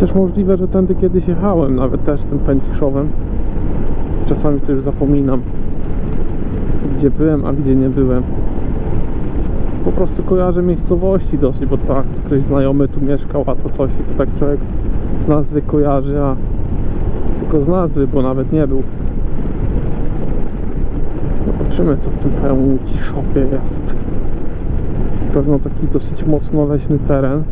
Chociaż możliwe, że tędy kiedyś jechałem, nawet też tym pęciszowem. Czasami to już zapominam, gdzie byłem, a gdzie nie byłem. Po prostu kojarzę miejscowości dosyć, bo to ktoś znajomy tu mieszkał, a to coś i to tak człowiek z nazwy kojarzy, a tylko z nazwy, bo nawet nie był. Zobaczymy, co w tym Pęciszowie jest. Pewno taki dosyć mocno leśny teren.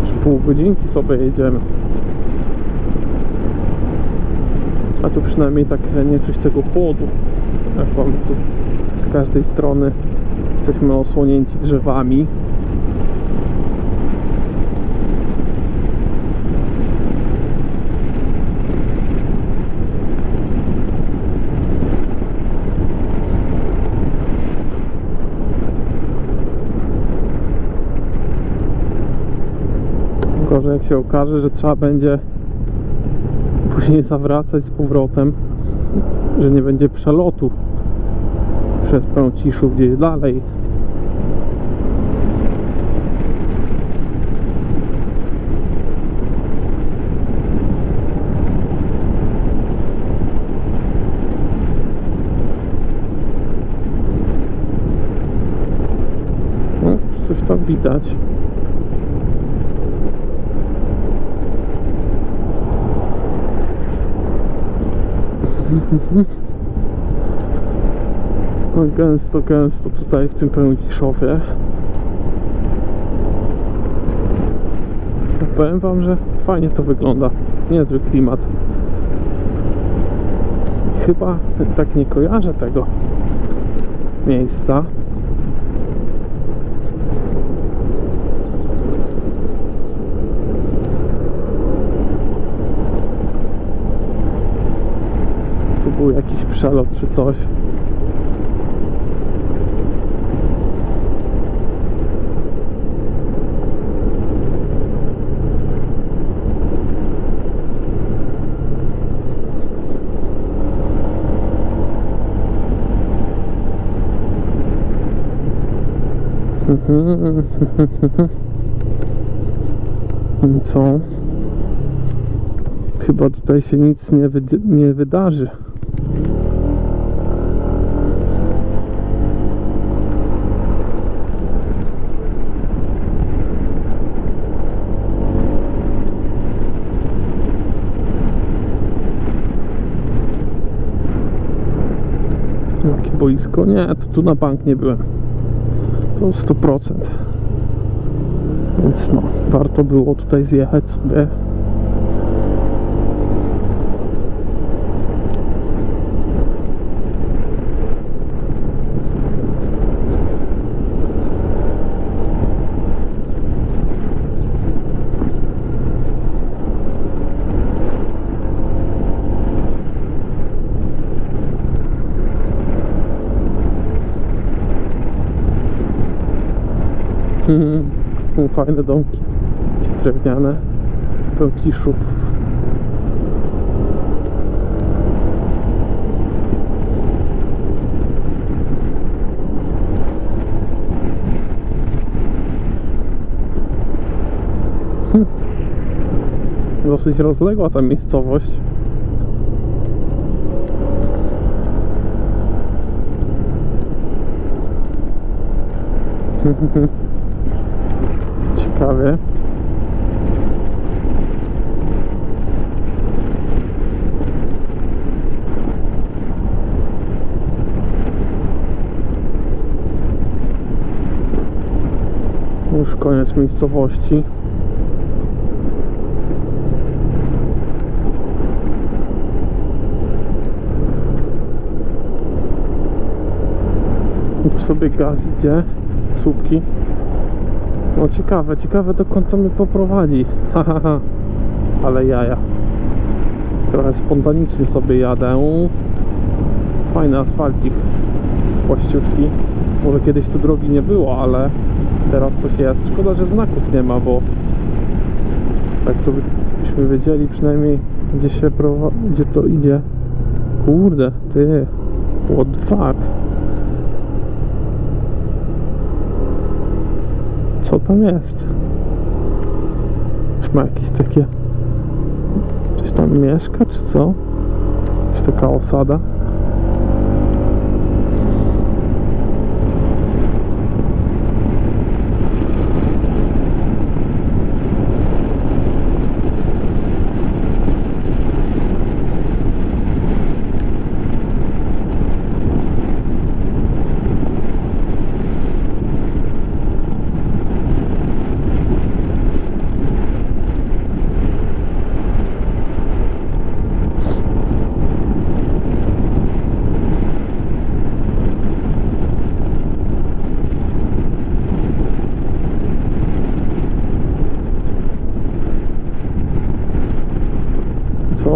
Już pół godzinki sobie jedziemy. A tu przynajmniej tak nie czuć tego chłodu. Jak mam tu z każdej strony jesteśmy osłonięci drzewami. Gorzej jak się okaże, że trzeba będzie później zawracać z powrotem, że nie będzie przelotu przez Pęciszów gdzieś dalej. No, coś tam widać. No gęsto, gęsto tutaj w tym Pęciszowie. No powiem wam, że fajnie to wygląda. Niezły klimat. Chyba tak nie kojarzę tego miejsca. Był jakiś przelot czy coś. I Co? Chyba tutaj się nic nie, wyd- nie wydarzy. Jakie boisko? Nie, tu na bank nie byłem. To 100%. Więc no, warto było tutaj zjechać sobie. Fajne domki. Drewniane. Pełkiszów. Hm. Dosyć rozległa ta miejscowość. Ciekawie. Już koniec miejscowości. Tu sobie gaz idzie, słupki. No ciekawe, ciekawe dokąd to mnie poprowadzi. Ale jaja. trochę spontanicznie sobie jadę. Fajny asfalcik, płaściutki. Może kiedyś tu drogi nie było, ale teraz coś jest. Szkoda, że znaków nie ma, bo tak to by- byśmy wiedzieli przynajmniej gdzie się prowa- gdzie to idzie. Kurde, ty. What the fuck? Co tam jest? Już ma jakieś takie... Ktoś tam mieszka, czy co? Jakaś taka osada?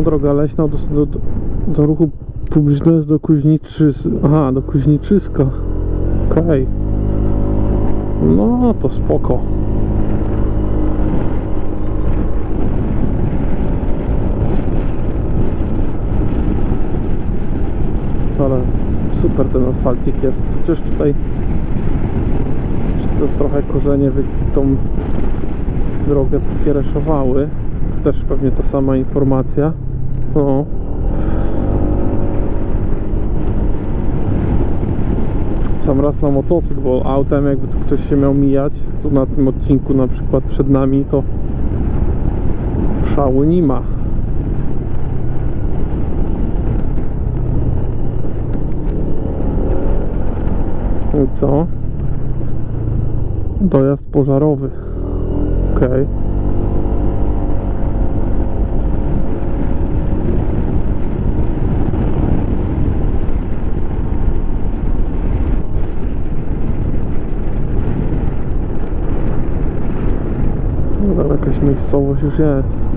Droga leśna do, do, do, ruchu publicznego jest do Kuźniczys... Aha, do Kuźniczyska. Okej. No, to spoko. Ale super ten asfalcik jest. Chociaż tutaj to trochę korzenie tą drogę pokiereszowały. Też pewnie ta sama informacja. O. Sam raz na motocykl, bo autem jakby tu ktoś się miał mijać, tu na tym odcinku na przykład przed nami, to szału nie ma. I co? Dojazd pożarowy. Okej. No jakaś miejscowość już jest.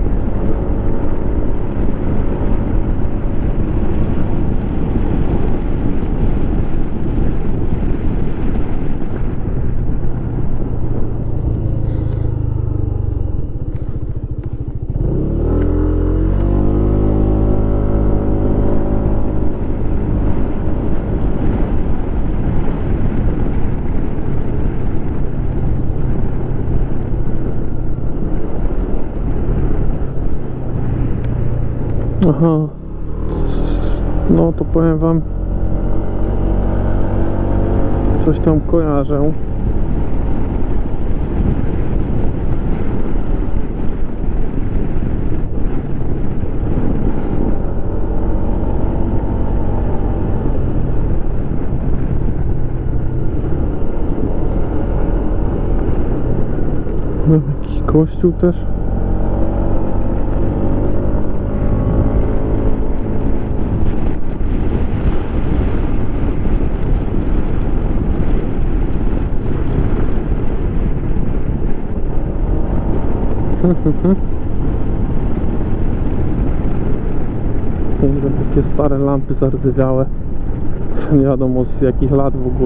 Aha. No to powiem wam. Coś tam kojarzę. No, jakiś kościół też. Nieźle takie stare lampy zardzewiałe. Nie wiadomo z jakich lat w ogóle.